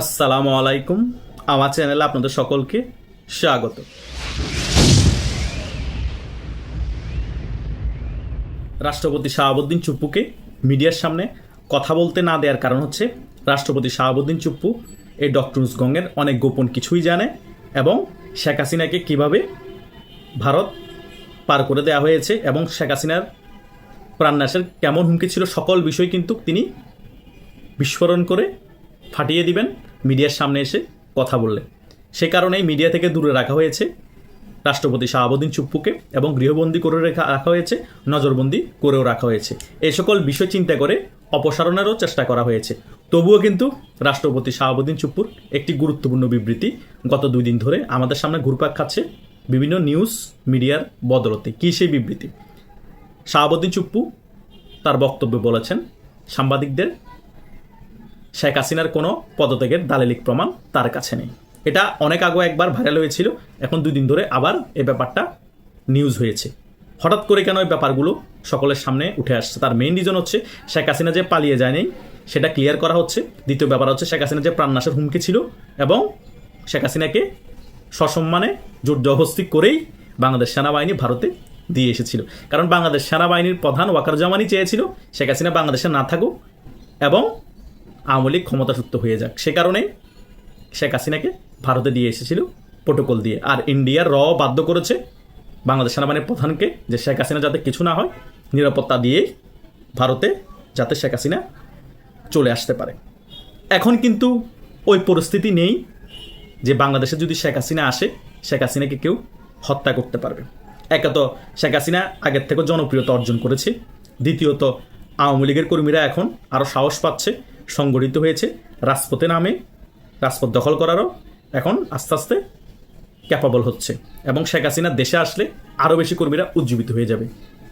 আসসালামু আলাইকুম। আমার চ্যানেলে আপনাদের সকলকে স্বাগত। রাষ্ট্রপতি শাহাবুদ্দিন চুপ্পুকে মিডিয়ার সামনে কথা বলতে না দেওয়ার কারণ হচ্ছে, রাষ্ট্রপতি শাহাবুদ্দিন চুপ্পু এই ডক্টরস গঙ্গের অনেক গোপন কিছুই জানে এবং শেখ হাসিনাকে কীভাবে ভারত পার করে দেওয়া হয়েছে এবং শেখ হাসিনার প্রাণনাশের কেমন হুমকি ছিল, সকল বিষয় কিন্তু তিনি বিস্ফোরণ করে ফাটিয়ে দিবেন, মিডিয়ার সামনে এসে কথা বললে। সে কারণেই মিডিয়া থেকে দূরে রাখা হয়েছে। রাষ্ট্রপতি শাহাবুদ্দিন চুপ্পুকে এবং গৃহবন্দী করে রেখা, রাখা হয়েছে, নজরবন্দি করেও রাখা হয়েছে। এই সকল বিষয় চিন্তা করে অপসারণেরও চেষ্টা করা হয়েছে। তবুও কিন্তু রাষ্ট্রপতি শাহাবুদ্দিন চুপ্পুর একটি গুরুত্বপূর্ণ বিবৃতি গত দুই দিন ধরে আমাদের সামনে ঘুরপাক খাচ্ছে বিভিন্ন নিউজ মিডিয়ার বদলতে। কী সেই বিবৃতি? শাহাবুদ্দিন চুপ্পু তার বক্তব্যে বলেছেন, সাংবাদিকদের শেখ হাসিনার কোনো পদত্যাগের দালিলিক প্রমাণ তার কাছে নেই। এটা অনেক আগে একবার ভাইরাল হয়েছিল, এখন দুই দিন ধরে আবার এ ব্যাপারটা নিউজ হয়েছে। হঠাৎ করে কেন এই ব্যাপারগুলো সকলের সামনে উঠে আসছে? তার মেইন রিজন হচ্ছে শেখ হাসিনা যে পালিয়ে যায়নি সেটা ক্লিয়ার করা হচ্ছে। দ্বিতীয় ব্যাপার হচ্ছে শেখ হাসিনা যে প্রাণনাশের হুমকি ছিল এবং শেখ হাসিনাকে সসম্মানে জোর জবস্তি করেই বাংলাদেশ সেনাবাহিনী ভারতে দিয়ে এসেছিল। কারণ বাংলাদেশ সেনাবাহিনীর প্রধান ওয়াকারুজ্জামানই চেয়েছিল শেখ হাসিনা বাংলাদেশে না থাকুক এবং আওয়ামী লীগ ক্ষমতাচ্যুত হয়ে যাক। সে কারণে শেখ হাসিনাকে ভারতে দিয়ে এসেছিল প্রোটোকল দিয়ে। আর ইন্ডিয়ার র বাধ্য করেছে বাংলাদেশ সেনাবাহিনীর প্রধানকে যে শেখ হাসিনা যাতে কিছু না হয়, নিরাপত্তা দিয়ে ভারতে যাতে শেখ হাসিনা চলে আসতে পারে। এখন কিন্তু ওই পরিস্থিতি নেই যে বাংলাদেশে যদি শেখ হাসিনা আসে, শেখ হাসিনাকে কেউ হত্যা করতে পারবে। একে তো শেখ হাসিনা আগের থেকে জনপ্রিয়তা অর্জন করেছে। দ্বিতীয়ত আওয়ামী লীগের কর্মীরা এখন আরও সাহস পাচ্ছে সংগঠিত হয়েছে রাজপথে নামে, রাজপথ দখল করারও এখন আস্তে আস্তে ক্যাপাবল হচ্ছে। এবং শেখ হাসিনা দেশে আসলে আরও বেশি কর্মীরা উজ্জীবিত হয়ে যাবে।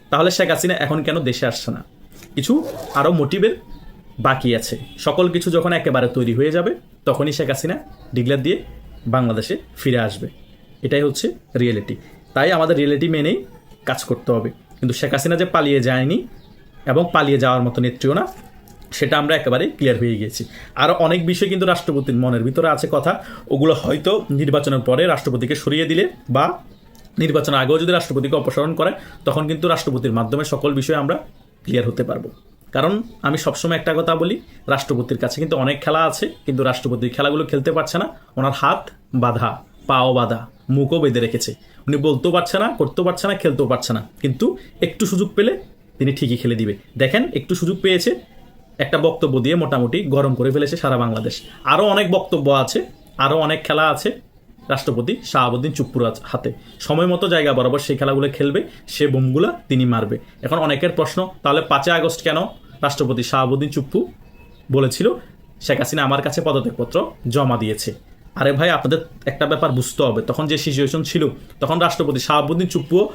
তাহলে শেখ হাসিনা এখন কেন দেশে আসছে না? কিছু আরও মোটিভের বাকি আছে। সকল কিছু যখন একেবারে তৈরি হয়ে যাবে, তখনই শেখ হাসিনা ডিগলার দিয়ে বাংলাদেশে ফিরে আসবে। এটাই হচ্ছে রিয়েলিটি তাই আমাদের রিয়েলিটি মেনেই কাজ করতে হবে। কিন্তু শেখ হাসিনা যে পালিয়ে যায়নি এবং পালিয়ে যাওয়ার মতো নেত্রীও না সেটা আমরা একেবারে ক্লিয়ার হয়ে গিয়েছি। আরও অনেক বিষয় কিন্তু রাষ্ট্রপতির মনের ভিতরে আছে কথা। ওগুলো হয়তো নির্বাচনের পরে রাষ্ট্রপতিকে সরিয়ে দিলে বা নির্বাচনের আগেও যদি রাষ্ট্রপতিকে অপসারণ করে, তখন কিন্তু রাষ্ট্রপতির মাধ্যমে সকল বিষয়ে আমরা ক্লিয়ার হতে পারব। কারণ আমি সবসময় একটা কথা বলি, রাষ্ট্রপতির কাছে কিন্তু অনেক খেলা আছে, কিন্তু রাষ্ট্রপতির খেলাগুলো খেলতে পারছে না। ওনার হাত বাঁধা, পাও বাঁধা, মুখও বেঁধে রেখেছে। উনি বলতেও পারছে না, করতেও পারছে না, খেলতেও পারছে না। কিন্তু একটু সুযোগ পেলে তিনি ঠিকই খেলে দিবে। দেখেন, একটু সুযোগ পেয়েছে একটা বক্তব্য দিয়ে মোটামুটি গরম করে ফেলেছে সারা বাংলাদেশ। আরও অনেক বক্তব্য আছে আরও অনেক খেলা আছে। রাষ্ট্রপতি শাহাবুদ্দিন চুপ্পুর হাতে। সময় মতো জায়গা বরাবর সেই খেলাগুলো খেলবে, সে বোমগুলা তিনি মারবে। এখন অনেকের প্রশ্ন, তাহলে পাঁচই আগস্ট কেন? রাষ্ট্রপতি শাহাবুদ্দিন চুপ্পু বলেছিল, শেখ হাসিনা আমার কাছে পদত্যাগপত্র জমা দিয়েছে। আরে ভাই, আপনাদের একটা ব্যাপার বুঝতে হবে, তখন যে সিচুয়েশন ছিল, তখন রাষ্ট্রপতি শাহাবুদ্দিন চুপ্পুও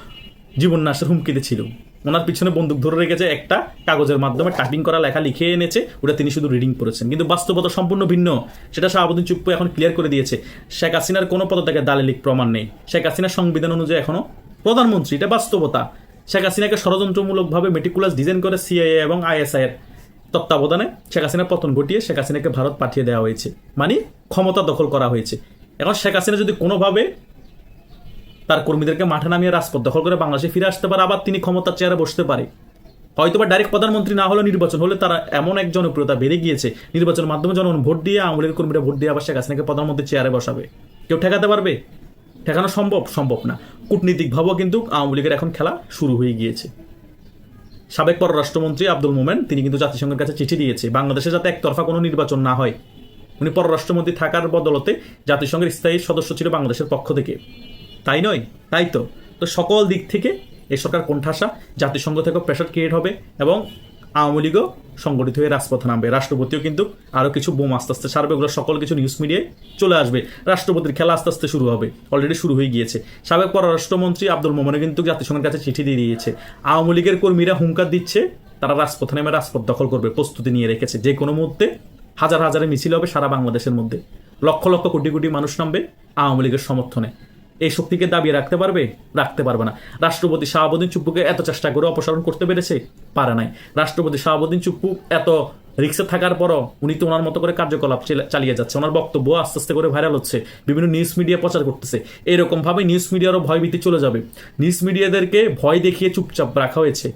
জীবন নাশের হুমকিতে ছিল। ওনার পিছনে বন্দুক ধরে রেখেছে একটা কাগজের মাধ্যমে টাইপিং করা, লেখা লিখে এনেছে, ওটা তিনি শুধু রিডিং করেছেন কিন্তু বাস্তবতা সম্পূর্ণ ভিন্ন। সেটা শাহাবুদ্দিন চুপ্পু এখন ক্লিয়ার করে দিয়েছে। শেখ হাসিনার কোনো পদত্যাগের দালিলিক প্রমাণ নেই। শেখ হাসিনার সংবিধান অনুযায়ী এখনও প্রধানমন্ত্রী, এটা বাস্তবতা। শেখ হাসিনাকে ষড়যন্ত্রমূলকভাবে মেটিকুলাস ডিজাইন করে সিআইএ এবং আইএসআই এর তত্ত্বাবধানে শেখ হাসিনার পতন ঘটিয়ে শেখ হাসিনাকে ভারত পাঠিয়ে দেওয়া হয়েছে। মানে ক্ষমতা দখল করা হয়েছে। এখন শেখ হাসিনা যদি কোনোভাবে তার কর্মীদেরকে মাঠে নামিয়ে রাজপথ দখল করে বাংলাদেশে ফিরে আসতে পারে, আবার তিনি ক্ষমতার চেয়ারে বসতে পারে। হয়তো বা ডাইরেক্ট প্রধানমন্ত্রী না হলে নির্বাচন হলে তারা এমন এক জনপ্রিয়তা বেড়ে গিয়েছে। নির্বাচনের মাধ্যমে জনগণ ভোট দিয়ে আওয়ামী লীগের কর্মীরা ভোট দিয়ে আবার শেখ হাসিনাকে প্রধানমন্ত্রী চেয়ারে বসাবে। কেউ ঠেকাতে পারবে? ঠেকানো সম্ভব? সম্ভব না। কূটনীতিকভাবেও কিন্তু আওয়ামী লীগের এখন খেলা শুরু হয়ে গিয়েছে। সাবেক পররাষ্ট্রমন্ত্রী আব্দুল মোমেন, তিনি কিন্তু জাতিসংঘের কাছে চিঠি দিয়েছে, বাংলাদেশে যাতে একতরফা কোনো নির্বাচন না হয়। উনি পররাষ্ট্রমন্ত্রী থাকার বদলতে জাতিসংঘের স্থায়ী সদস্য ছিল বাংলাদেশের পক্ষ থেকে। তাই নয়, তাই তো। তো সকল দিক থেকে এই সরকার কোণঠাসা, জাতিসংঘ থেকেও প্রেশার ক্রিয়েট হবে এবং আওয়ামী লীগও সংগঠিত হয়ে রাজপথে নামবে। রাষ্ট্রপতিও কিন্তু আরও কিছু বোম আস্তে আস্তে সারবে, ওগুলো সকল কিছু নিউজ মিডিয়ায় চলে আসবে। রাষ্ট্রপতির খেলা আস্তে আস্তে শুরু হবে অলরেডি শুরু হয়ে গিয়েছে। সাবেক পররাষ্ট্রমন্ত্রী আব্দুল মোমনে কিন্তু জাতিসংঘের কাছে চিঠি দিয়ে দিয়েছে। আওয়ামী লীগের কর্মীরা হুঙ্কার দিচ্ছে, তারা রাজপথে নেমে রাজপথ দখল করবে, প্রস্তুতি নিয়ে রেখেছে। যে কোনো মুহূর্তে হাজার হাজারে মিছিল হবে সারা বাংলাদেশের মধ্যে। লক্ষ লক্ষ কোটি কোটি মানুষ নামবে আওয়ামী লীগের সমর্থনে। এই শক্তিকে দাবিয়ে রাখতে পারবে? রাখতে পারবে না। রাষ্ট্রপতি শাহাবুদ্দিন চুপ্পুকে এত চেষ্টা করে অপসারণ করতে পেরেছে? পারে নাই। রাষ্ট্রপতি শাহাবুদ্দিন চুপ্পু এত রিক্সে থাকার পরও উনি তো ওনার মতো করে কার্যকলাপ চালিয়ে যাচ্ছে। ওনার বক্তব্য আস্তে আস্তে করে ভাইরাল হচ্ছে। বিভিন্ন নিউজ মিডিয়া প্রচার করতেছে। এরকমভাবে নিউজ মিডিয়ারও ভয়ভীতি চলে যাবে। নিউজ মিডিয়াদেরকে ভয় দেখিয়ে চুপচাপ রাখা হয়েছে।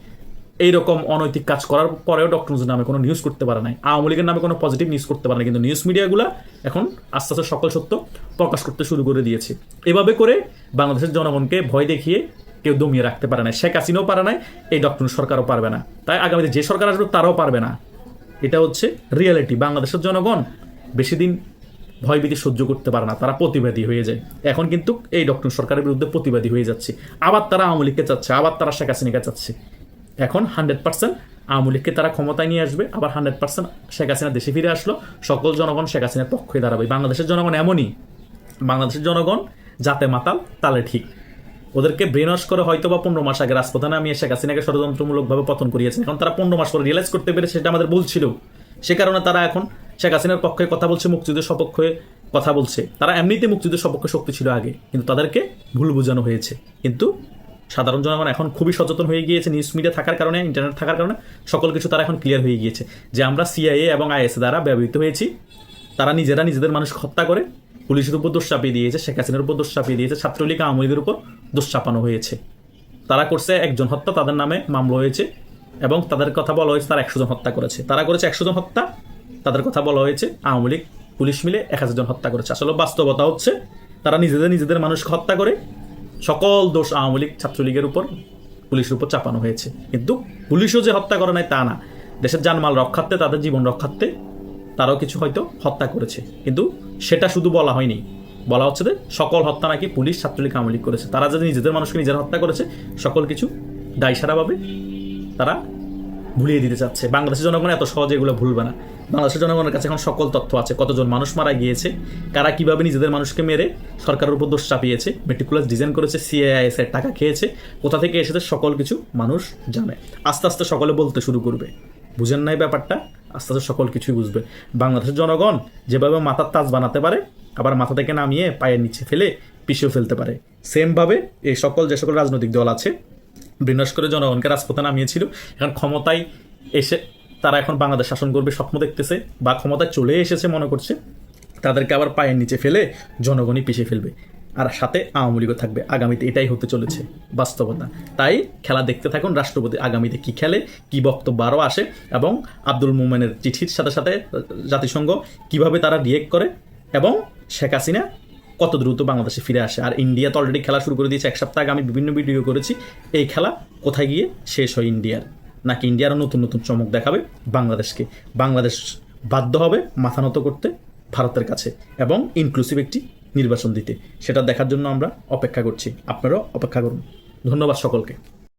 এইরকম অনৈতিক কাজ করার পরেও ডক্টর নজরুল নামে কোনো নিউজ করতে পারে নাই। আওয়ামী লীগের নামে কোনো পজিটিভ নিউজ করতে পারে না কিন্তু নিউজ মিডিয়াগুলো এখন আস্তে আস্তে সকল সত্য প্রকাশ করতে শুরু করে দিয়েছে। এভাবে করে বাংলাদেশের জনগণকে ভয় দেখিয়ে কেউ দমিয়ে রাখতে পারে না শেখ হাসিনাও পারে না এই ডক্টর সরকারও পারবে না। তাই আগামীতে যে সরকার আসবে তারাও পারবে না। এটা হচ্ছে রিয়ালিটি বাংলাদেশের জনগণ বেশি দিন ভয়ভীতি সহ্য করতে পারে না। তারা প্রতিবাদী হয়ে যায়। এখন কিন্তু এই ডক্টর সরকারের বিরুদ্ধে প্রতিবাদী হয়ে যাচ্ছে। আবার তারা আওয়ামী লীগকে চাচ্ছে, আবার তারা শেখ হাসিনাকে চাচ্ছে। এখন হান্ড্রেড পার্সেন্ট আওয়ামী লীগকে তারা ক্ষমতায় নিয়ে আসবে, আবার হান্ড্রেড পার্সেন্ট শেখ হাসিনা দেশে ফিরে আসলো। সকল জনগণ শেখ হাসিনার পক্ষে দাঁড়াবে। বাংলাদেশের জনগণ এমনই। বাংলাদেশের জনগণ যাতে মাতাল, তালে ঠিক। ওদেরকে ব্রেন ওয়াশ করে হয়তো বা পনেরো মাস আগে রাজপথে নামিয়ে শেখ হাসিনাকে ষড়যন্ত্রমূলকভাবে পতন করিয়েছেন এখন তারা পনেরো মাস পরে রিয়েলাইজ করতে পেরে সেটা আমাদের বলছিল সে কারণে তারা এখন শেখ হাসিনার পক্ষে কথা বলছে, মুক্তিযুদ্ধের সপক্ষে কথা বলছে। তারা এমনিতে মুক্তিযুদ্ধের সপক্ষে শক্তি ছিল আগে, কিন্তু তাদেরকে ভুল বোঝানো হয়েছে। কিন্তু সাধারণ জনগণ এখন খুবই সচেতন হয়ে গিয়েছে নিউজ মিডিয়া থাকার কারণে ইন্টারনেট থাকার কারণে, সকল কিছু তারা এখন ক্লিয়ার হয়ে গিয়েছে যে আমরা সিআইএ এবং আইএস দ্বারা ব্যবহৃত হয়েছি। তারা নিজেরা নিজেদের মানুষ হত্যা করে পুলিশের উপর দোষ চাপিয়ে দিয়েছে, শেখ হাসিনার উপর দোষ চাপিয়ে দিয়েছে, ছাত্রলীগ, আওয়ামী লীগের উপর দোষ চাপানো হয়েছে। তারা করছে একজন হত্যা, তাদের নামে মামলা হয়েছে এবং তাদের কথা বলা হয়েছে, তারা একশো জন হত্যা করেছে। তারা করেছে একশো জন হত্যা, তাদের কথা বলা হয়েছে, আওয়ামী লীগ, পুলিশ মিলে এক হাজার জন হত্যা করেছে। আসলে বাস্তবতা হচ্ছে, তারা নিজেদের নিজেদের মানুষকে হত্যা করে সকল দোষ আওয়ামী লীগ ছাত্রলীগের উপর, পুলিশের উপর চাপানো হয়েছে। কিন্তু পুলিশও যে হত্যা করে নাই তা না। দেশের জানমাল রক্ষার্থে, তাদের জীবন রক্ষার্থে তারাও কিছু হয়তো হত্যা করেছে। কিন্তু সেটা শুধু বলা হয়নি। বলা হচ্ছে যে সকল হত্যা নাকি পুলিশ, ছাত্রলীগ, আওয়ামী লীগ করেছে। তারা যদি নিজেদের মানুষকে নিজেরা হত্যা করেছে, সকল কিছু দায়সারাভাবে তারা ভুলিয়ে দিতে চাচ্ছে। বাংলাদেশের জনগণ এত সহজে এগুলো ভুলবে না। বাংলাদেশের জনগণের কাছে এখন সকল তথ্য আছে। কতজন মানুষ মারা গিয়েছে? কারা কীভাবে নিজেদের মানুষকে মেরে সরকারের উপর দোষ চাপিয়েছে? মেটিকুলাস ডিজাইন করেছে সিআইএস এর টাকা খেয়েছে। কোথা থেকে এসেছে? সকল কিছু মানুষ জানে। আস্তে আস্তে সকলে বলতে শুরু করবে। বুঝেন নাই ব্যাপারটা? আস্তে আস্তে সকল কিছুই বুঝবে। বাংলাদেশের জনগণ যেভাবে মাথার তাজ বানাতে পারে, আবার মাথা থেকে নামিয়ে পায়ের নিচে ফেলে পিছিয়ে ফেলতে পারে। সেমভাবে এই সকল যে সকল রাজনৈতিক দল আছে বিনাশ করে জনগণকে রাজপথে নামিয়েছিল এখন ক্ষমতায় এসে তারা এখন বাংলাদেশ শাসন করবে স্বপ্ন দেখতেছে বা ক্ষমতায় চলে এসেছে মনে করছে। তাদেরকে আবার পায়ের নিচে ফেলে জনগণই পিছিয়ে ফেলবে। আর সাথে আওয়ামী লীগও থাকবে। আগামীতে এটাই হতে চলেছে বাস্তবতা। তাই খেলা দেখতে থাকুন, রাষ্ট্রপতি আগামীতে কি খেলে, কি বক্তব্য আরও আসে এবং আব্দুল মোমেনের চিঠির সাথে সাথে জাতিসংঘ কীভাবে তারা রিয়েক্ট করে এবং শেখ হাসিনা কত দ্রুত বাংলাদেশে ফিরে আসে। আর ইন্ডিয়া তো অলরেডি খেলা শুরু করে দিয়েছে। এক সপ্তাহ আগে আমি বিভিন্ন ভিডিও করেছি। এই খেলা কোথায় গিয়ে শেষ হয় ইন্ডিয়ার নাকি ইন্ডিয়ারও নতুন নতুন চমক দেখাবে বাংলাদেশকে? বাংলাদেশ বাধ্য হবে মাথা নত করতে ভারতের কাছে এবং ইনক্লুসিভ একটি নির্বাচন দিতে। সেটা দেখার জন্য আমরা অপেক্ষা করছি। আপনারাও অপেক্ষা করুন। ধন্যবাদ সকলকে।